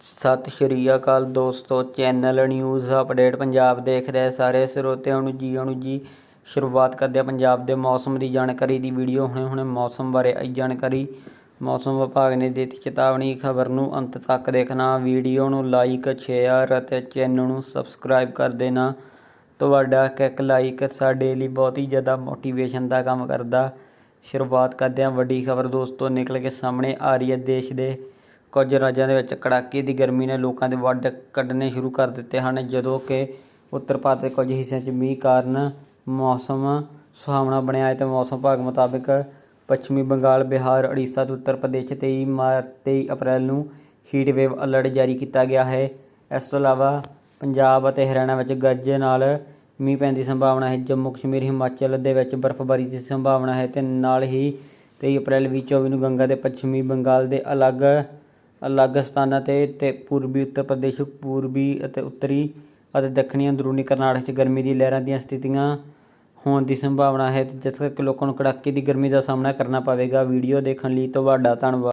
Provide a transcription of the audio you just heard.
ਸਤਿ ਸ਼੍ਰੀ ਅਕਾਲ ਦੋਸਤੋ, channel news update Punjab ਦੇਖ ਰਹੇ ਸਾਰੇ ਸਰੋਤਿਆਂ ਨੂੰ ਜੀ ਨੂੰ ਜੀ। ਸ਼ੁਰੂਆਤ ਕਰਦੇ ਹਾਂ ਪੰਜਾਬ ਦੇ ਮੌਸਮ ਦੀ ਜਾਣਕਾਰੀ ਦੀ ਵੀਡੀਓ। ਹੁਣੇ ਹੁਣੇ ਮੌਸਮ ਬਾਰੇ ਆਈ ਜਾਣਕਾਰੀ। ਮੌਸਮ ਵਿਭਾਗ ਨੇ ਦਿੱਤੀ ਚੇਤਾਵਨੀ ਖਬਰ ਨੂੰ ਅੰਤ ਤੱਕ ਦੇਖਣਾ। ਵੀਡੀਓ ਨੂੰ ਲਾਈਕ, ਸ਼ੇਅਰ ਅਤੇ ਚੈਨਲ ਨੂੰ ਸਬਸਕ੍ਰਾਈਬ ਕਰ ਦੇਣਾ। ਤੁਹਾਡਾ ਇੱਕ ਇੱਕ ਲਾਈਕ ਸਾਡੇ ਲਈ ਬਹੁਤ ਹੀ ਜ਼ਿਆਦਾ ਮੋਟੀਵੇਸ਼ਨ ਦਾ ਕੰਮ ਕਰਦਾ। ਸ਼ੁਰੂਆਤ ਕਰਦੇ ਹਾਂ ਵੱਡੀ ਖਬਰ ਦੋਸਤੋ, ਨਿਕਲ ਕੇ ਸਾਹਮਣੇ ਆ ਰਹੀ ਹੈ ਦੇਸ਼ ਦੇ ਕੁਝ ਰਾਜਾਂ ਦੇ ਵਿੱਚ ਕੜਾਕੇ ਦੀ ਗਰਮੀ ਨੇ ਲੋਕਾਂ ਦੇ ਵੱਢ ਕੱਢਣੇ ਸ਼ੁਰੂ ਕਰ ਦਿੱਤੇ ਹਨ, ਜਦੋਂ ਕਿ ਉੱਤਰ ਭਾਰਤ ਦੇ ਕੁਝ ਹਿੱਸਿਆਂ 'ਚ ਮੀਂਹ ਕਾਰਨ ਮੌਸਮ ਸੁਹਾਵਣਾ ਬਣਿਆ ਹੈ ਤੇ ਮੌਸਮ ਵਿਭਾਗ ਮੁਤਾਬਕ ਪੱਛਮੀ ਬੰਗਾਲ, ਬਿਹਾਰ, ਉੜੀਸਾ ਤੇ ਉੱਤਰ ਪ੍ਰਦੇਸ਼ 'ਚ 23 ਮਾਰ 23 ਅਪ੍ਰੈਲ ਨੂੰ ਹੀਟ ਵੇਵ ਅਲਰਟ ਜਾਰੀ ਕੀਤਾ ਗਿਆ ਹੈ। ਇਸ ਤੋਂ ਇਲਾਵਾ ਪੰਜਾਬ ਅਤੇ ਹਰਿਆਣਾ ਵਿੱਚ ਗਰਜ ਨਾਲ ਮੀਂਹ ਪੈਣ ਦੀ ਸੰਭਾਵਨਾ ਹੈ। ਜੰਮੂ ਕਸ਼ਮੀਰ, ਹਿਮਾਚਲ ਦੇ ਵਿੱਚ ਬਰਫ਼ਬਾਰੀ ਦੀ ਸੰਭਾਵਨਾ ਹੈ ਤੇ ਨਾਲ ਹੀ 23 ਅਪ੍ਰੈਲ 2024 ਨੂੰ ਗੰਗਾ ਦੇ ਪੱਛਮੀ ਬੰਗਾਲ ਦੇ ਅਲੱਗ ਅਲੱਗ ਸਥਾਨਾਂ ਤੇ ਤੇ ਪੂਰਬੀ ਉੱਤਰ ਪ੍ਰਦੇਸ਼, ਪੂਰਬੀ ਅਤੇ ਉੱਤਰੀ ਅਤੇ ਦੱਖਣੀ ਅੰਦਰੂਨੀ ਕਰਨਾਟਕ 'ਚ ਗਰਮੀ ਦੀ ਲਹਿਰਾਂ ਦੀਆਂ ਸਥਿਤੀਆਂ ਹੋਣ ਦੀ ਸੰਭਾਵਨਾ ਹੈ ਜਿਸ ਕਰਕੇ ਲੋਕਾਂ ਨੂੰ ਕੜਾਕੇ ਦੀ ਗਰਮੀ ਦਾ ਸਾਹਮਣਾ ਕਰਨਾ ਪਵੇਗਾ। ਵੀਡੀਓ ਦੇਖਣ ਲਈ ਤੁਹਾਡਾ ਧੰਨਵਾਦ।